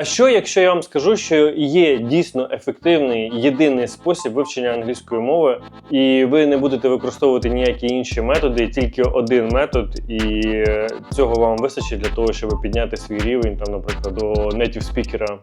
А що, якщо я вам скажу, що є дійсно ефективний єдиний спосіб вивчення англійської мови, і ви не будете використовувати ніякі інші методи, тільки один метод, і е, цього вам вистачить для того, щоб підняти свій рівень, там, наприклад, до native спікера.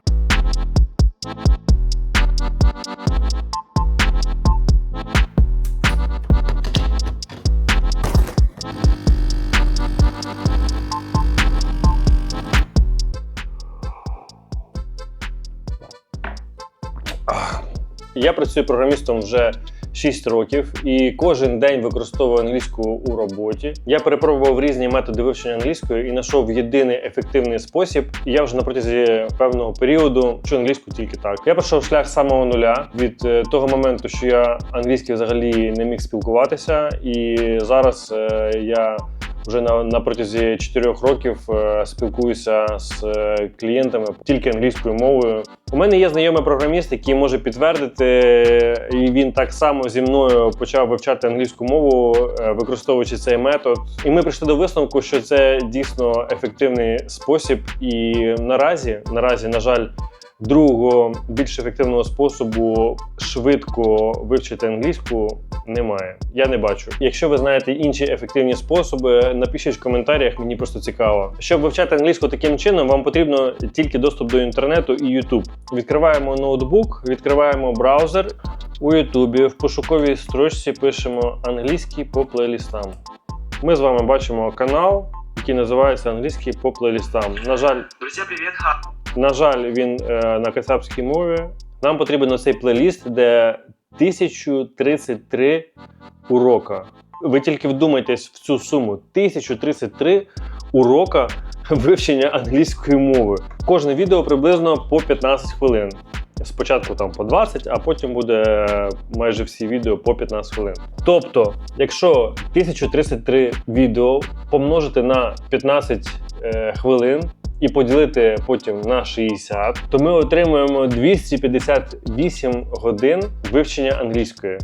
Я працюю програмістом вже 6 років і кожен день використовую англійську у роботі. Я перепробував різні методи вивчення англійської і знайшов єдиний ефективний спосіб. І я вже на протязі певного періоду вчу англійську тільки так. Я пройшов шлях самого нуля від е, того моменту, що я англійською взагалі не міг спілкуватися, і зараз е, я вже на, на протязі 4 років е, спілкуюся з е, клієнтами тільки англійською мовою. У мене є знайомий програміст, який може підтвердити, і він так само зі мною почав вивчати англійську мову, е, використовуючи цей метод. І ми прийшли до висновку, що це дійсно ефективний спосіб. І наразі, наразі, на жаль, другого більш ефективного способу швидко вивчити англійську немає. Я не бачу. Якщо ви знаєте інші ефективні способи, напишіть в коментарях, мені просто цікаво. Щоб вивчати англійську таким чином, вам потрібно тільки доступ до інтернету і YouTube. Відкриваємо ноутбук, відкриваємо браузер у YouTube, в пошуковій строчці пишемо англійський по плейлістам. Ми з вами бачимо канал, який називається Англійський по плейлістам. На жаль, Друзья, привет! На жаль, він е, на кацапській мові. Нам потрібен оцей плейліст, де 1033 урока. Ви тільки вдумайтесь в цю суму: 1033 урока вивчення англійської мови. Кожне відео приблизно по 15 хвилин. Спочатку там по 20, а потім буде е, майже всі відео по 15 хвилин. Тобто, якщо 1033 відео помножити на 15 е, хвилин і поділити потім на 60, то ми отримуємо 258 годин вивчення англійської.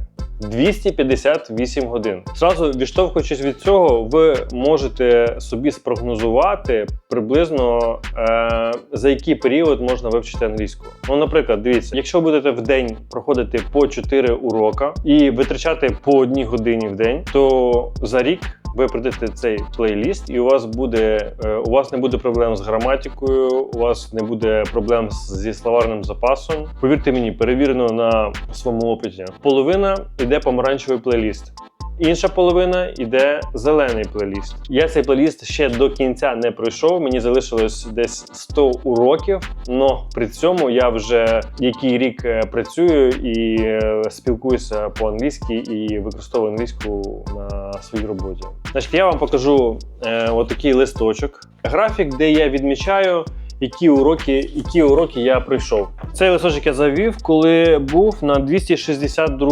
258 годин. Зразу відштовхуючись від цього, ви можете собі спрогнозувати приблизно е, за який період можна вивчити англійську. Ну, наприклад, дивіться, якщо будете в день проходити по 4 урока і витрачати по одній годині в день, то за рік ви прийдете цей плейліст, і у вас буде е, у вас не буде проблем з граматикою, у вас не буде проблем зі словарним запасом. Повірте мені, перевірено на своєму опиті. Половина йде помаранчевий плейліст. Інша половина йде зелений плейліст. Я цей плейліст ще до кінця не пройшов. Мені залишилось десь 100 уроків. Но при цьому я вже який рік е, працюю і е, спілкуюся по-англійськи і використовую англійську на своїй роботі. Значить, я вам покажу е, отакий листочок, графік, де я відмічаю. Які уроки, які уроки я пройшов. Цей листочок я завів, коли був на 262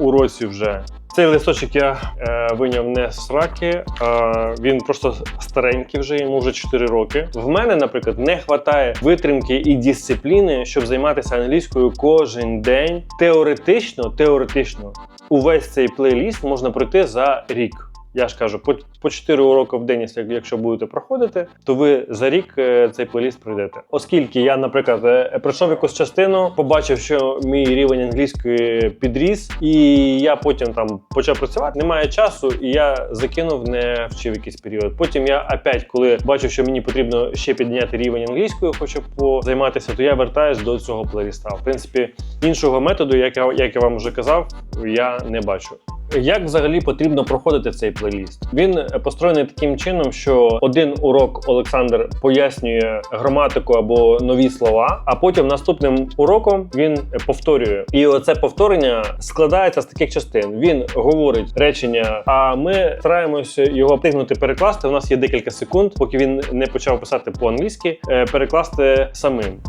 уроці вже. Цей листочок я е, виняв не з сраки, а він просто старенький вже, йому вже 4 роки. В мене, наприклад, не вистачає витримки і дисципліни, щоб займатися англійською кожен день. Теоретично, теоретично, увесь цей плейліст можна пройти за рік. Я ж кажу, по, по 4 уроки в день, якщо- будете проходити, то ви за рік е, цей плейліст пройдете. Оскільки я, наприклад, е, пройшов якусь частину, побачив, що мій рівень англійської підріс, і я потім там почав працювати. Немає часу, і я закинув, не вчив якийсь період. Потім я опять, коли бачив, що мені потрібно ще підняти рівень англійської, хочу позайматися, то я вертаюсь до цього плейліста. В принципі, іншого методу, як я, як я вам вже казав, я не бачу. Як взагалі потрібно проходити цей плейліст? Він е, построєний таким чином, що один урок Олександр пояснює граматику або нові слова, а потім наступним уроком він е, повторює. І оце повторення складається з таких частин. Він говорить речення, а ми стараємося його встигнути перекласти. У нас є декілька секунд, поки він не почав писати по-англійськи, е, перекласти самим.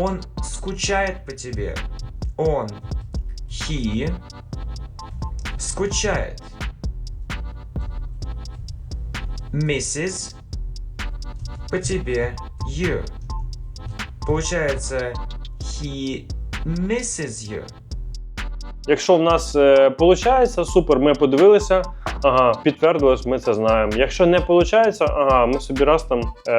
Он скучает по тебе. Он. He. Скучает. Mrs. По тебе. You. Получается, he misses you. Якщо в нас виходить, супер, ми подивилися. Ага, підтвердилось, ми це знаємо. Якщо не виходить, ага, ми собі раз там е,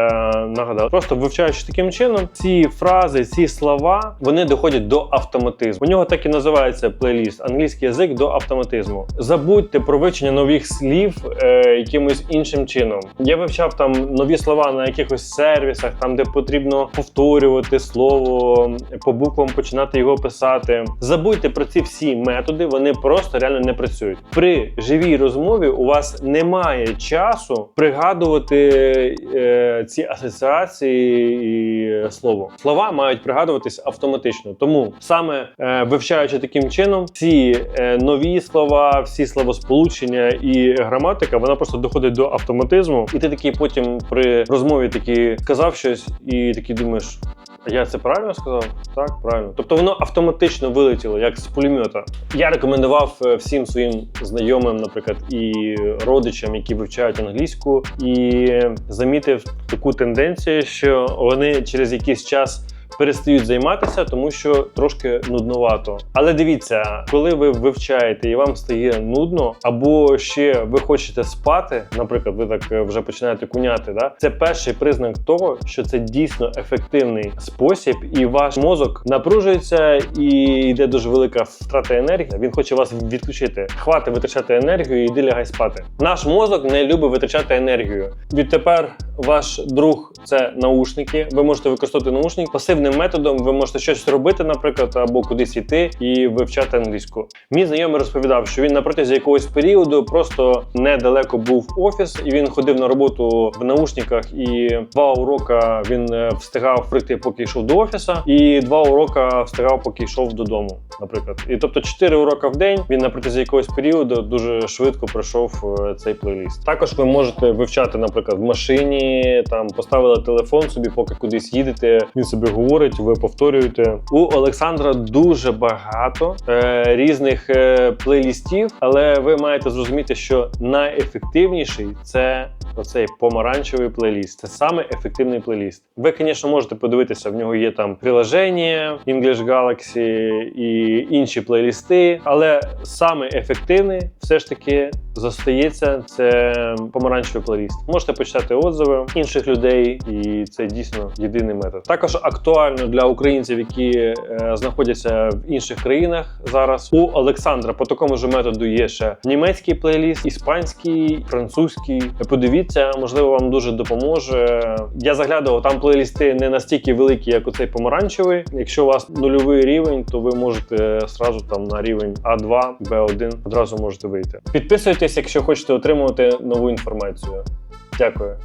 нагадали. Просто вивчаючи таким чином, ці фрази, ці слова, вони доходять до автоматизму. У нього так і називається плейліст англійський язик до автоматизму. Забудьте про вивчення нових слів е, якимось іншим чином. Я вивчав там нові слова на якихось сервісах, там де потрібно повторювати слово по буквам, починати його писати. Забудьте про ці всі методи, вони просто реально не працюють. При живій розмові у вас немає часу пригадувати е, ці асоціації і слово. Слова мають пригадуватись автоматично. Тому саме е, вивчаючи таким чином, всі е, нові слова, всі словосполучення і граматика, вона просто доходить до автоматизму, і ти такий потім при розмові такий сказав щось, і такий думаєш. «А Я це правильно сказав? Так, правильно. Тобто воно автоматично вилетіло, як з пулемета. Я рекомендував е, всім своїм знайомим, наприклад, і родичам, які вивчають англійську, і замітив таку тенденцію, що вони через якийсь час. Перестають займатися, тому що трошки нудновато. Але дивіться, коли ви вивчаєте і вам стає нудно, або ще ви хочете спати, наприклад, ви так е, вже починаєте куняти. Да? Це перший признак того, що це дійсно ефективний спосіб, і ваш мозок напружується і йде дуже велика втрата енергії. Він хоче вас відключити. Хвати витрачати енергію і йди лягай спати. Наш мозок не любить витрачати енергію. Відтепер ваш друг це наушники. Ви можете використовувати наушники пасивним методом. Ви можете щось робити, наприклад, або кудись йти і вивчати англійську. Мій знайомий розповідав, що він на протязі якогось періоду просто недалеко був офіс, і він ходив на роботу в наушниках. І два урока він е, встигав прийти, поки йшов до офіса, і два урока встигав, поки йшов додому. Наприклад, і тобто 4 уроки в день він на протязі якогось періоду дуже швидко пройшов е, цей плейліст. Також ви можете вивчати, наприклад, в машині, там поставили телефон собі, поки кудись їдете. Він собі говорить, ви повторюєте. У Олександра дуже багато е, різних е, плейлістів, але ви маєте зрозуміти, що найефективніший це оцей помаранчевий плейліст. Це саме ефективний плейліст. Ви, звісно, можете подивитися, в нього є там приложення English Galaxy і інші плейлісти, але саме ефективний все ж таки зостається це помаранчевий плейліст. Можете почитати отзиви інших людей, і це дійсно єдиний метод. Також актуально для українців, які е, знаходяться в інших країнах зараз. У Олександра по такому ж методу є ще німецький плейліст, іспанський, французький. Подивіться, можливо, вам дуже допоможе. Я заглядував там плейлісти не настільки великі, як оцей помаранчевий. Якщо у вас нульовий рівень, то ви можете сразу там на рівень А2, Б1 одразу можете вийти. Підписуйтесь, якщо хочете отримувати нову інформацію. Дякую.